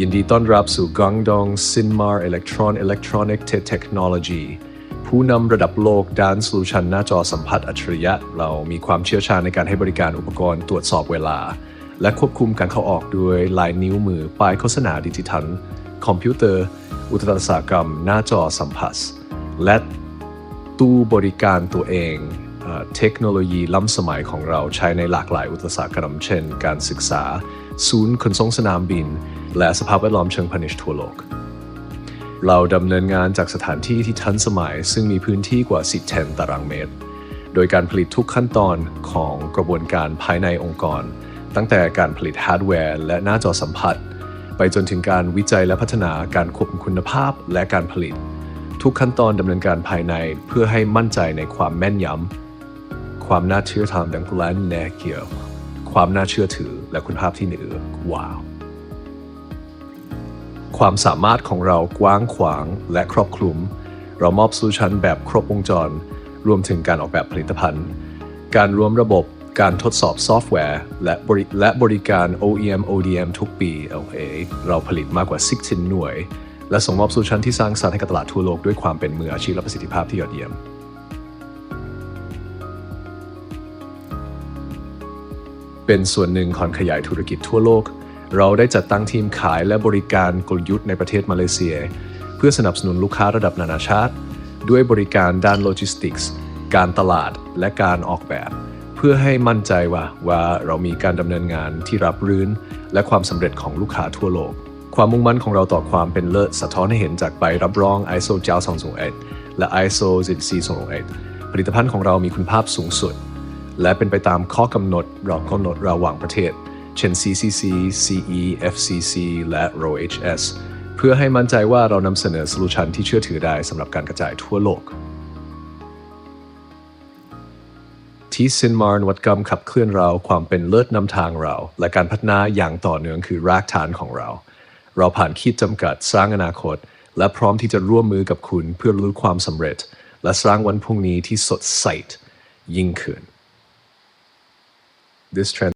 ยินดีต้อนรับสู่กังดองซินมาร์อิเล็กทรอนอิเล็กทรอนิกเทคโนโลยีผู้นำระดับโลกด้านโซลูชันหน้าจอสัมผัสอัจฉริยะ เรามีความเชี่ยวชาญในการให้บริการอุปกรณ์ตรวจสอบเวลา และควบคุมการเข้าออกด้วยลายนิ้วมือป้ายโฆษณาดิจิทัล คอมพิวเตอร์ อุตสาหกรรม หน้าจอสัมผัส และตู้บริการตัวเอง เทคโนโลยีล้ำสมัยของเราใช้ในหลากหลายอุตสาหกรรมเช่น การศึกษา ศูนย์ขนส่งสนามบิน และสภาพแวดล้อมเชิงพาณิชย์ทั่วโลก เราดำเนินงานจากสถานที่ที่ทันสมัย ซึ่งมีพื้นที่กว่า 10 ตารางเมตร โดยการผลิตทุกขั้นตอนของกระบวนการภายในองค์กร ตั้งแต่การผลิตฮาร์ดแวร์และหน้าจอสัมผัส ไปจนถึงการวิจัยและพัฒนาการควบคุมคุณภาพและการผลิต ทุกขั้นตอนดำเนินการภายในเพื่อให้มั่นใจในความแม่นยำ ความน่าเชื่อถือดังกลนแนเกียวความน่าเชื่อถือและคุณภาพที่เหนือว้าว ความสามารถของเรากว้างขวางและครอบคลุม เรามอบโซลูชันแบบครบวงจร รวมถึงการออกแบบผลิตภัณฑ์ การรวมระบบการทดสอบซอฟต์แวร์ และบริและบริการ OEM ODM ทุกปี LA เราผลิตมากกว่า 16 หน่วย และส่งมอบโซลูชันที่สร้างสรรค์ให้กับตลาดทั่วโลกด้วยความเป็นมืออาชีพและประสิทธิภาพที่ยอดเยี่ยม เป็นส่วนหนึ่งของขยายธุรกิจทั่วโลก เราได้จัดตั้งทีมขายและบริการกลยุทธ์ในประเทศมาเลเซีย เพื่อสนับสนุนลูกค้าระดับนานาชาติ ด้วยบริการด้านโลจิสติกส์การตลาดและการออกแบบ เพื่อให้มั่นใจว่าว่าเรามีการดำเนินงานที่รับรื่น และความสำเร็จของลูกค้าทั่วโลก ความมุ่งมั่นของเราต่อความเป็นเลิศสะท้อนให้เห็นจากใบรับรอง ISO 9201และ ISO 14201ผลิตภัณฑ์ของเรามีคุณภาพสูงสุด และเป็นไปตามข้อกำหนดเรากำหนดระหว่างประเทศ เช่น CCC CE FCC และ RoHS เพื่อให้มั่นใจว่าเรานำเสนอโซลูชันที่เชื่อถือได้สำหรับการกระจายทั่วโลก ที่ซินมารนวัตกรรมขับเคลื่อนเราความเป็นเลิศนำทางเรา และการพัฒนาอย่างต่อเนื่องคือรากฐานของเรา เราผ่านขีดจำกัดสร้างอนาคต และพร้อมที่จะร่วมมือกับคุณเพื่อรู้ความสำเร็จ และสร้างวันพรุ่งนี้ที่สดใสยิ่งขึ้น This trend